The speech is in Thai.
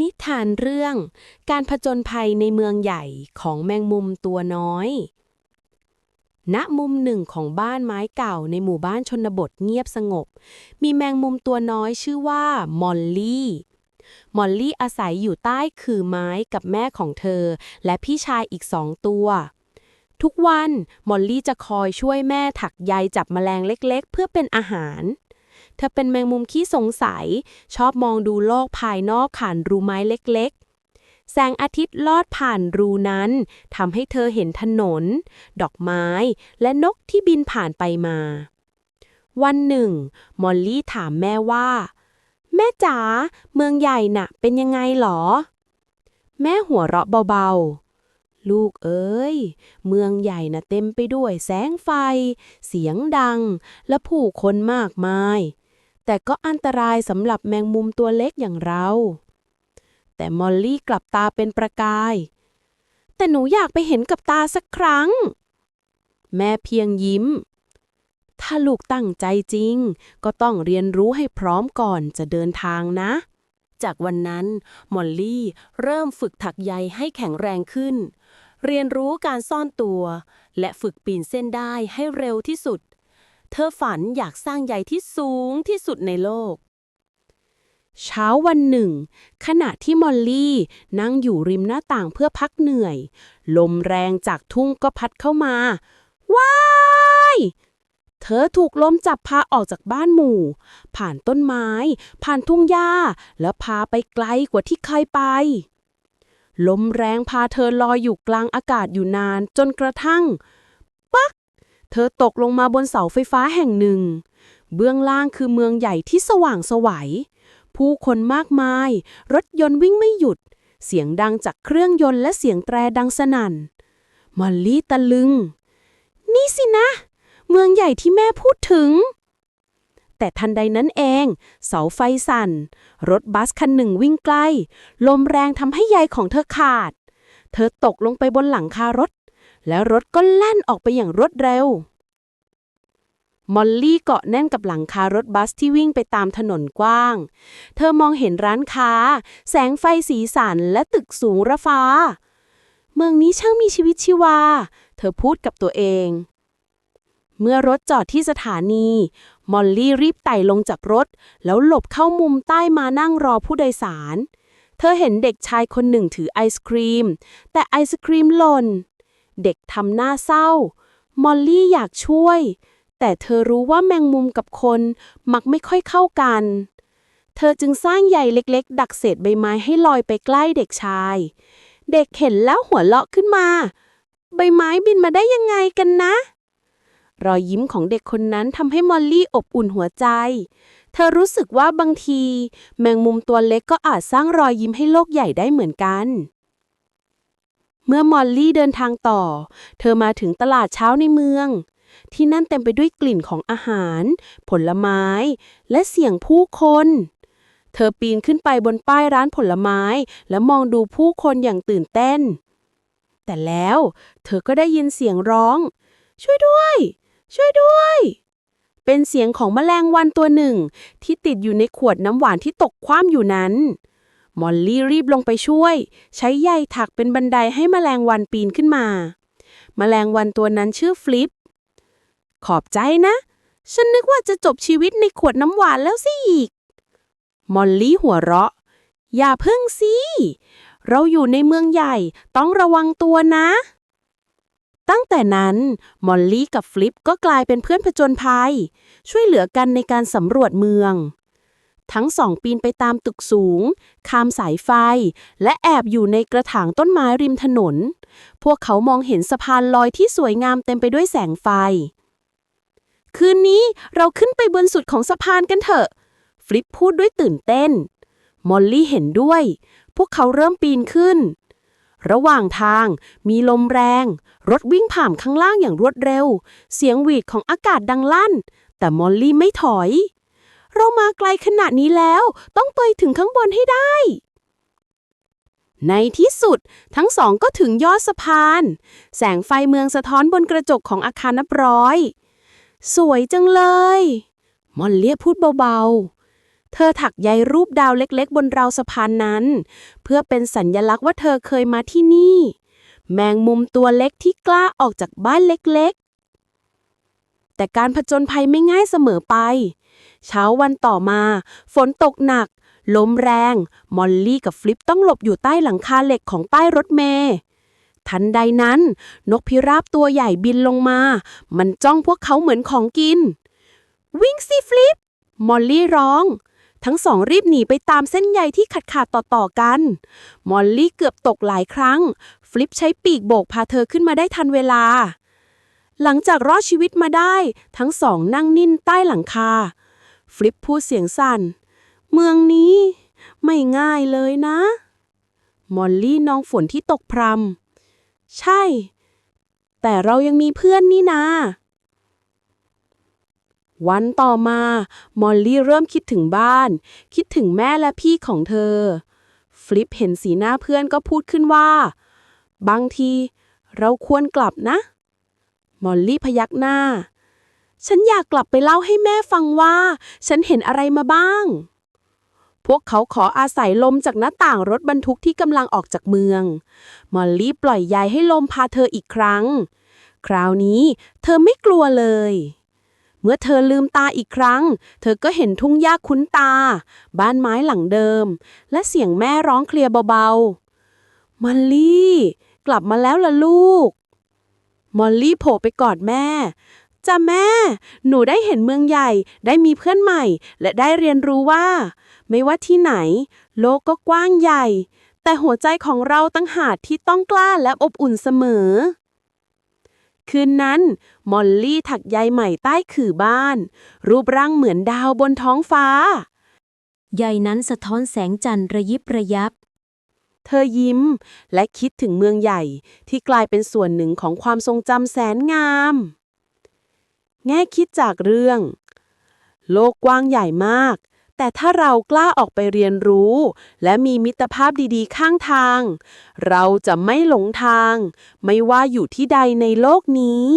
นิทานเรื่อง การผจญภัยในเมืองใหญ่ของแมงมุมตัวน้อย ณ มุมหนึ่งของบ้านไม้เก่าในหมู่บ้านชนบทเงียบสงบ มีแมงมุมตัวน้อยชื่อว่ามอลลี่ มอลลี่อาศัยอยู่ใต้คือไม้กับแม่ของเธอ และพี่ชายอีกสองตัว ทุกวันมอลลี่จะคอยช่วยแม่ถักใยจับแมลงเล็กๆ เพื่อเป็นอาหาร เธอเป็นแมงมุมขี้สงสัย ชอบมองดูโลกภายนอกผ่านรูไม้เล็กๆ แสงอาทิตย์ลอดผ่านรูนั้นทำให้เธอเห็นถนน ดอกไม้ และนกที่บินผ่านไปมา วันหนึ่ง มอลลี่ถามแม่ว่า แม่จ๋าเมืองใหญ่น่ะ เป็นยังไงหรอ แม่หัวเราะเบาๆลูกเอ้ย เมืองใหญ่น่ะเต็มไปด้วยแสงไฟ เสียงดัง และผู้คนมากมาย แต่ก็อันตรายสำหรับแมงมุมตัวเล็กอย่างเรา แต่มอลลี่กลับตาเป็นประกาย แต่หนูอยากไปเห็นกับตาสักครั้ง แม่เพียงยิ้ม ถ้าลูกตั้งใจจริง ก็ต้องเรียนรู้ให้พร้อมก่อนจะเดินทางนะ จากวันนั้นมอลลี่เริ่มฝึกถักใยให้แข็งแรงขึ้น เรียนรู้การซ่อนตัว และฝึกปีนเส้นได้ให้เร็วที่สุด เธอฝันอยากสร้างใยที่สูงที่สุดในโลก เช้าวันหนึ่ง ขณะที่มอลลี่นั่งอยู่ริมหน้าต่างเพื่อพักเหนื่อย ลมแรงจากทุ่งก็พัดเข้ามา ว้าย เธอถูกลมจับพาออกจากบ้านหมู่ ผ่านต้นไม้ ผ่านทุ่งหญ้า แล้วพาไปไกลกว่าที่เคยไปลมแรงพาเธอลอยอยู่กลางอากาศอยู่นานจนกระทั่ง เธอตกลงมาบนเสาไฟฟ้าแห่งหนึ่ง เบื้องล่างคือเมืองใหญ่ที่สว่างสวัย ผู้คนมากมาย รถยนต์วิ่งไม่หยุด เสียงดังจากเครื่องยนต์และเสียงแตรดังสนั่น มอลลี่ตะลึง นี่สินะ เมืองใหญ่ที่แม่พูดถึง แต่ทันใดนั้นเอง เสาไฟสั่น รถบัสคันหนึ่งวิ่งใกล้ ลมแรงทำให้ใยของเธอขาด เธอตกลงไปบนหลังคารถ แล้วรถก็แล่นออกไปอย่างรวดเร็ว มอลลี่เกาะแน่นกับหลังคารถบัสที่วิ่งไปตามถนนกว้าง เธอมองเห็นร้านค้า แสงไฟสีสันและตึกสูงระฟ้า เมืองนี้ช่างมีชีวิตชีวา เธอพูดกับตัวเอง เมื่อรถจอดที่สถานี มอลลี่รีบไต่ลงจากรถ แล้วหลบเข้ามุมใต้มานั่งรอผู้โดยสารเธอเห็นเด็กชายคนหนึ่งถือไอศครีม แต่ไอศครีมหล่น เด็กทำหน้าเศร้า มอลลี่อยากช่วย แต่เธอรู้ว่าแมงมุมกับคนมักไม่ค่อยเข้ากัน เธอจึงสร้างใยเล็กๆ ดักเศษใบไม้ให้ลอยไปใกล้เด็กชาย เด็กเห็นแล้วหัวเราะขึ้นมา ใบไม้บินมาได้ยังไงกันนะ รอยยิ้มของเด็กคนนั้นทำให้มอลลี่อบอุ่นหัวใจเธอรู้สึกว่าบางที แมงมุมตัวเล็กก็อาจสร้างรอยยิ้มให้โลกใหญ่ได้เหมือนกัน เมื่อมอลลี่เดินทางต่อ เธอมาถึงตลาดเช้าในเมือง ที่นั่นเต็มไปด้วยกลิ่นของอาหาร ผลไม้ และเสียงผู้คน เธอปีนขึ้นไปบนป้ายร้านผลไม้ และมองดูผู้คนอย่างตื่นเต้น แต่แล้วเธอก็ได้ยินเสียงร้อง ช่วยด้วย ช่วยด้วย เป็นเสียงของแมลงวันตัวหนึ่ง ที่ติดอยู่ในขวดน้ำหวานที่ตกคว่ำอยู่นั้น มอลลี่รีบลงไปช่วย ใช้ใยถักเป็นบันไดให้แมลงวันปีนขึ้นมา แมลงวันตัวนั้นชื่อฟลิป ขอบใจนะ ฉันนึกว่าจะจบชีวิตในขวดน้ำหวานแล้วสิอีก มอลลี่หัวเราะ อย่าเพิ่งสิ เราอยู่ในเมืองใหญ่ต้องระวังตัวนะ ตั้งแต่นั้น มอลลี่กับฟลิปก็กลายเป็นเพื่อนผจญภัย ช่วยเหลือกันในการสำรวจเมือง ทั้งสองปีนไปตามตึกสูง ข้ามสายไฟ และแอบอยู่ในกระถางต้นไม้ริมถนน พวกเขามองเห็นสะพานลอยที่สวยงามเต็มไปด้วยแสงไฟ คืนนี้เราขึ้นไปบนสุดของสะพานกันเถอะ ฟลิปพูดด้วยตื่นเต้น มอลลี่เห็นด้วย พวกเขาเริ่มปีนขึ้น ระหว่างทางมีลมแรง รถวิ่งผ่านข้างล่างอย่างรวดเร็ว เสียงหวีดของอากาศดังลั่น แต่มอลลี่ไม่ถอย เรามาไกลขนาดนี้แล้ว ต้องไปถึงข้างบนให้ได้ ในที่สุดทั้งสองก็ถึงยอดสะพาน แสงไฟเมืองสะท้อนบนกระจกของอาคารนับร้อย สวยจังเลย มอลเลียพูดเบาๆ เธอถักใยรูปดาวเล็กๆ บนราวสะพานนั้น เพื่อเป็นสัญญลักษณ์ว่าเธอเคยมาที่นี่ แมงมุมตัวเล็กที่กล้าออกจากบ้านเล็กๆ แต่การผจญภัยไม่ง่ายเสมอไป เช้าวันต่อมา ฝนตกหนัก ลมแรง มอลลี่กับฟลิปต้องหลบอยู่ใต้หลังคาเหล็กของป้ายรถเมล์ทันใดนั้น นกพิราบตัวใหญ่บินลงมา มันจ้องพวกเขาเหมือนของกิน วิ่งสิฟลิป มอลลี่ร้อง ทั้งสองรีบหนีไปตามเส้นใยที่ขาดขาดต่อๆกัน มอลลี่เกือบตกหลายครั้ง ฟลิปใช้ปีกโบกพาเธอขึ้นมาได้ทันเวลา หลังจากรอดชีวิตมาได้ ทั้งสองนั่งนิ่นใต้หลังคา ฟลิปพูดเสียงสั่น เมืองนี้ ไม่ง่ายเลยนะ มอลลี่น้องฝนที่ตกพรำใช่ แต่เรายังมีเพื่อนนี่นาวันต่อมา มอลลี่เริ่มคิดถึงบ้าน คิดถึงแม่และพี่ของเธอ ฟลิปเห็นสีหน้าเพื่อนก็พูดขึ้นว่า บางที เราควรกลับนะ มอลลี่พยักหน้า ฉันอยากกลับไปเล่าให้แม่ฟังว่า ฉันเห็นอะไรมาบ้าง พวกเขาขออาศัยลมจากหน้าต่างรถบรรทุกที่กำลังออกจากเมือง มอลลี่ปล่อยยายให้ลมพาเธออีกครั้ง คราวนี้เธอไม่กลัวเลย เมื่อเธอลืมตาอีกครั้ง เธอก็เห็นทุ่งหญ้าคุ้นตา บ้านไม้หลังเดิม และเสียงแม่ร้องเคลียร์เบาๆ มอลลี่ กลับมาแล้วล่ะลูก มอลลี่โผล่ไปกอดแม่จ้าแม่ หนูได้เห็นเมืองใหญ่ ได้มีเพื่อนใหม่ และได้เรียนรู้ว่า ไม่ว่าที่ไหน โลกก็กว้างใหญ่ แต่หัวใจของเราตั้งหากที่ต้องกล้าและอบอุ่นเสมอ คืนนั้น มอลลี่ถักใยใหม่ใต้ขื่อบ้าน รูปร่างเหมือนดาวบนท้องฟ้า ใยนั้นสะท้อนแสงจันทร์ระยิบระยับ เธอยิ้ม และคิดถึงเมืองใหญ่ที่กลายเป็นส่วนหนึ่งของความทรงจำแสนงาม แง่คิดจากเรื่อง โลกกว้างใหญ่มาก แต่ถ้าเรากล้าออกไปเรียนรู้ และมีมิตรภาพดีๆ ข้างทาง เราจะไม่หลงทาง ไม่ว่าอยู่ที่ใดในโลกนี้